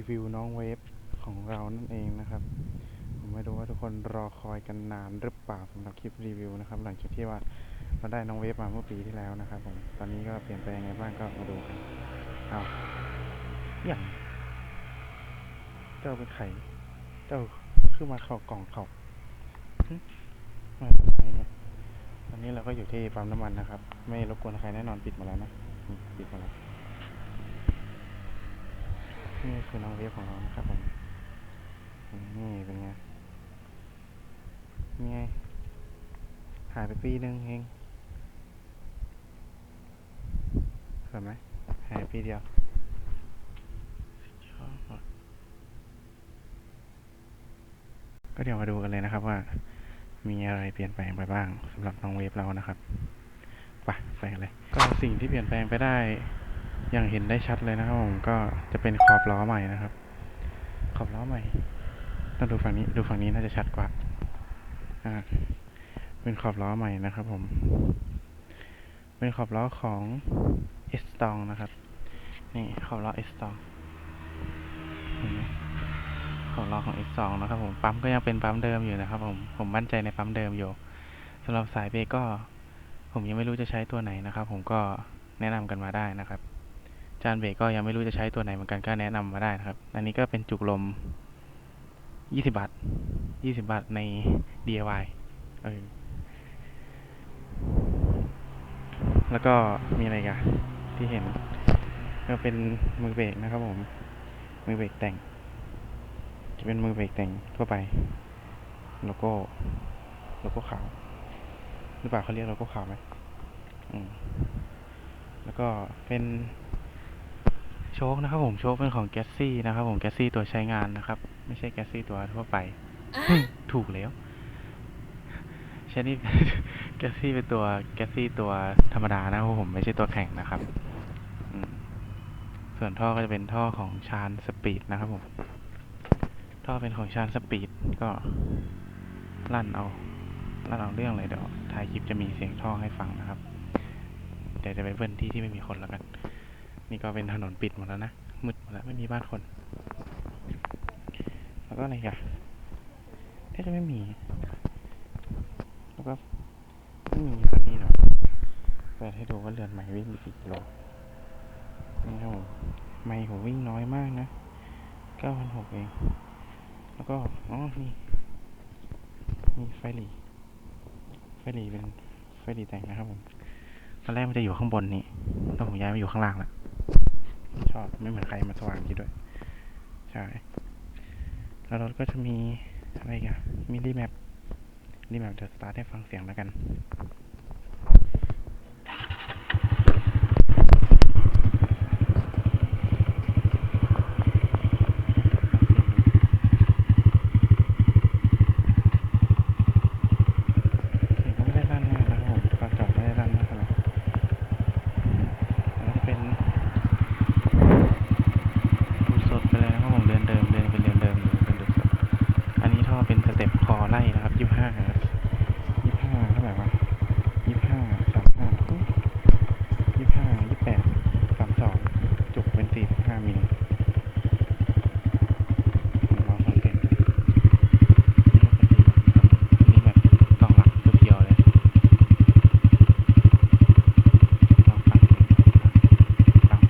ีวิวน้องเวฟของเรานั่นเองนะครับ ผมไม่รู้ว่าทุกคนรอคอยกันนานหรือเปล่าสำหรับคลิปรีวิวนะครับ หลังจากที่ว่าเราได้น้องเวฟมาเมื่อปีที่แล้วนะครับ ผมตอนนี้ก็เปลี่ยนแปลงยังไงบ้างก็มาดูกันเอาอย่างเจ้าเป็นไข่เจ้าขึ้นมาเข้ากล่องเขามาทำไมเนี่ยตอนนี้เราก็อยู่ที่ปั๊มน้ำมันนะครับ ไม่รบกวนใครแน่นอนปิดหมาแล้วนะปิดหมาแล้ว นี่คือน้องเวฟของเรานะครับผม นี่เป็นไงนี่ไง หายไปปีหนึ่งเองเห็นไหมหายปีเดียวก็เดี๋ยวมาดูกันเลยนะครับว่า มีอะไรเปลี่ยนแปลงไปบ้างสำหรับน้องเวฟเรานะครับไปไปเลย ก็สิ่งที่เปลี่ยนแปลงไปได้ อย่างเห็นได้ชัดเลยนะครับผมก็จะเป็นขอบล้อใหม่นะครับ ขอบล้อใหม่ต้องดูฝั่งนี้ดูฝั่งนี้น่าจะชัดกว่าอ่าเป็นขอบล้อใหม่นะครับผม เป็นขอบล้อของเอสตองนะครับ นี่ขอบล้อเอสตองขอบล้อของเอสตองนะครับผม ปั๊มก็ยังเป็นปั๊มเดิมอยู่นะครับผม ผมมั่นใจในปั๊มเดิมอยู่สำหรับสายเบรกก็ ผมยังไม่รู้จะใช้ตัวไหนนะครับ ผมก็แนะนำกันมาได้นะครับ จานเบรกก็ยังไม่รู้จะใช้ตัวไหนเหมือนกันก็แนะนำมาได้นะครับ อันนี้ก็เป็นจุกลม 20 บาท 20 บาทใน DIY เออแล้วก็มีอะไรกันที่เห็น ก็เป็นมือเบรกนะครับผม มือเบรกแต่ง จะเป็นมือเบรกแต่งทั่วไป โลโก้ โลโก้ขาว หรือเปล่าเขาเรียกโลโก้ขาวไหม อืม แล้วก็เป็น โชคนะครับผมโชคเป็นของแกสซี่นะครับผมแกสซี่ตัวใช้งานนะครับ ไม่ใช่แกสซี่ตัวทั่วไป ถูกแล้วใช่นี่แกสซี่เป็นตัวแกสซี่ตัวธรรมดานะครับผมไม่ใช่ตัวแข่งนะครับอืมส่วนท่อก็จะเป็นท่อของชานสปีดนะครับผมท่อเป็นของชานสปีดก็ลั่นเอาลั่นเอาเรื่องเลยเดี๋ยวท้ายคลิปจะมีเสียงท่อให้ฟังนะครับเดี๋ยวจะไปเบิ้ลที่ที่ไม่มีคนแล้วกัน นี่ก็เป็นถนนปิดหมดแล้วนะ มืดหมดแล้วไม่มีบ้านคน แล้วก็อะไรอีกันแทบจะไม่มี แล้วก็ไม่มีคันนี้หรอกเปิดให้ดูว่าเรือนใหม่วิ่งกี่กิโลนี่ครับผมไม่ผมวิ่งน้อยมากนะเก้าพันหกเอง แล้วก็ อ๋อ นี่มีไฟหลีไฟหลีเป็นไฟหลีแต่งนะครับผม ตอนแรกมันจะอยู่ข้างบนนี่แต่ผมย้ายมาอยู่ข้างล่างแล้ว ชอบไม่เหมือนใครมาสว่างที่ด้วย ใช่ แล้วรถก็จะมีอะไรกันมีรีแมปรีแมปเดี๋ยวสตาร์ทให้ฟังเสียงแล้วกัน เสียงก็ไม่ได้ลั่นมากนะครับผมตอนจอดไม่ได้ลั่นมากขนาดแล้วจะเป็นดูสดไปเลยนะครับผมเดินเดิมเดินเป็นเดินเดิมอยู่เป็นดูสด อันนี้ท่อเป็นสเต็ปคอไล่นะครับยี่ห้าครับยี่ห้าเท่าไหร่วะยี่ห้าสามห้ายี่ห้ายี่แปดสามสองจุกเป็นสี่สิบห้ามิลลองสังเกตดูนี่แบบกล่องหลักเพียวๆเลยลองฟังเสียงฟังสำหรับ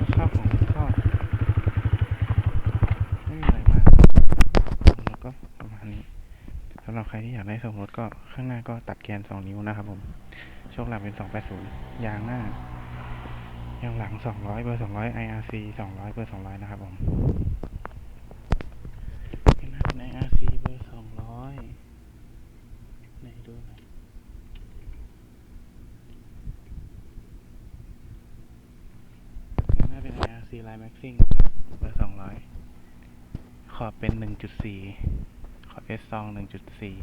สภาพของท่อ ไม่มีอะไรมากแล้วก็ประมาณนี้สำ หรับใครที่อยากได้ส่งรถก็ข้างหน้าก็ตัดแกน 2 นิ้วนะครับผมโชคหลังเป็น 280 ยางหน้ายางหลัง 200 เบอร์ 200 IRC 200 เบอร์ 200 นะครับผมยางหน้าเป็น IRC เบอร์ 200ไหนดูหน่อยยางหน้าเป็น IRC Line Maxing นะครับ เบอร์ 200 ขอบเป็น 1.4ขอบ S ซอง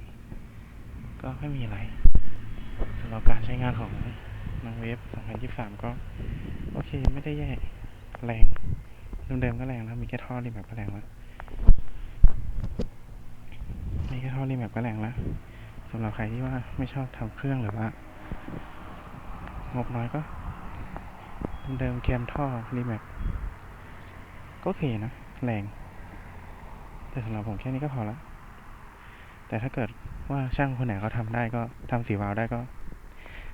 1.4 ก็ไม่มีอะไรสำหรับการใช้งานของนางเวฟ 2023 ก็ โอเคไม่ได้แย่แรงเดิมๆก็แรงแล้ว มีแค่ท่อรีแมปก็แรงแล้วมีแค่ท่อรีแมปก็แรงแล้วสำหรับใครที่ว่าไม่ชอบทำเครื่องหรือว่างบน้อยก็เดิมๆแคนท่อรีแม็กก็โอเคนะ แรง แต่สำหรับผมแค่นี้ก็พอละ แต่ถ้าเกิดว่าช่างคนไหนเขาทำได้ก็ทำสีวาล์วได้ก็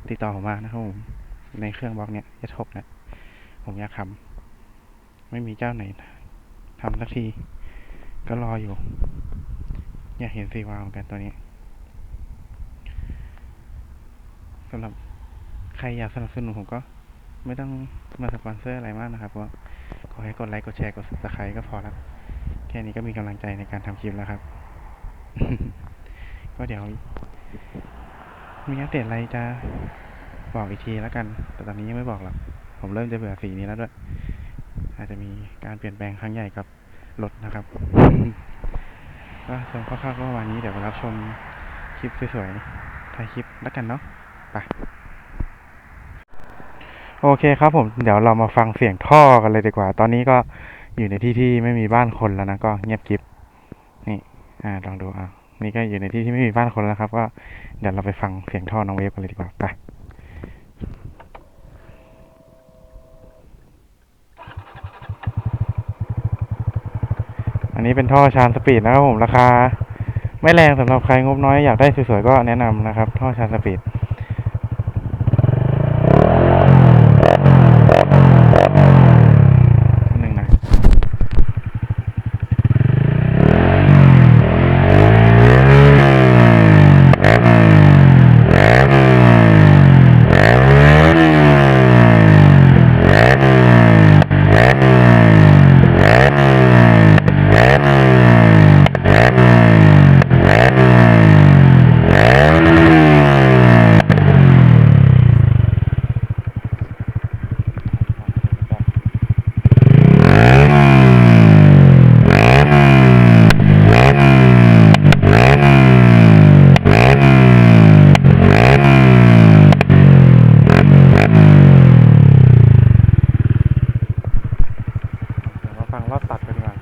ติดต่อผมมานะครับผมในเครื่องบล็อกเนี้ยจะทกนี่ยผมอยากทำไม่มีเจ้าไหนทำสักที ก็รออยู่ อยากเห็นสีวาล์วเหมือนกันตัวนี้สำหรับใครอยากสนับสนุนผมก็ ไม่ต้องมาสปอนเซอร์อะไรมากนะครับเพราะว่าขอให้กดไลค์กดแชร์กด subscribe ก็พอแล้วแค่นี้ก็มีกำลังใจในการทำคลิปแล้วครับ ก็เดี๋ยว มีอัปเดตอะไรจะบอกอีกทีแล้วกัน แต่ตอนนี้ยังไม่บอกหรอก ผมเริ่มจะเบื่อสีนี้แล้วด้วย อาจจะมีการเปลี่ยนแปลงครั้งใหญ่กับรถนะครับ ก็ส่วนคร่าวๆก็ประมาณนี้เดี๋ยวไปรับชมคลิปสวยๆถ่ายคลิปแล้วกันเนาะไปโอเคครับผมเดี๋ยวเรามาฟังเสียงท่อกันเลยดีกว่า ตอนนี้ก็อยู่ในที่ที่ไม่มีบ้านคนแล้วนะ ก็เงียบกิบนี่ อ่าลองดูอะนี่ก็อยู่ในที่ที่ไม่มีบ้านคนแล้วครับ ก็เดี๋ยวเราไปฟังเสียงท่อน้องเวฟกันเลยดีกว่าไปอันนี้เป็นท่อชานสปีดนะครับผมราคา ไม่แรงสำหรับใครงบน้อยอยากได้สวยๆก็แนะนำนะครับ ท่อชานสปีด หนึ่งนะ เดี๋ยวมาฟังรอบตัดกันดีกว่า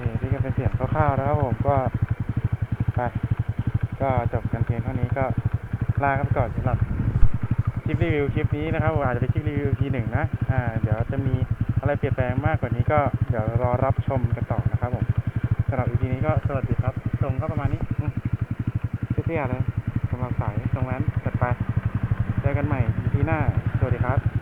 นี่ที่ก็เป็นเสียงคร่าวๆนะครับผมก็ไปก็จบกันเพียงเท่านี้ก็ลากันไปก่อนสำหรับคลิปรีวิวคลิปนี้นะครับผมอาจจะเป็นคลิปรีวิวทีหนึ่งนะ อ่า เดี๋ยวจะมีอะไรเปลี่ยนแปลงมากกว่านี้ก็เดี๋ยวรอรับชมกันต่อนะครับผมสำหรับอีพีนี้ก็สวัสดีครับตรงก็ประมาณนี้อืมเตี้ยๆเลยสำหรับสายตรงนั้นจัดไปเจอกันใหม่อีพีหน้า สวัสดีครับ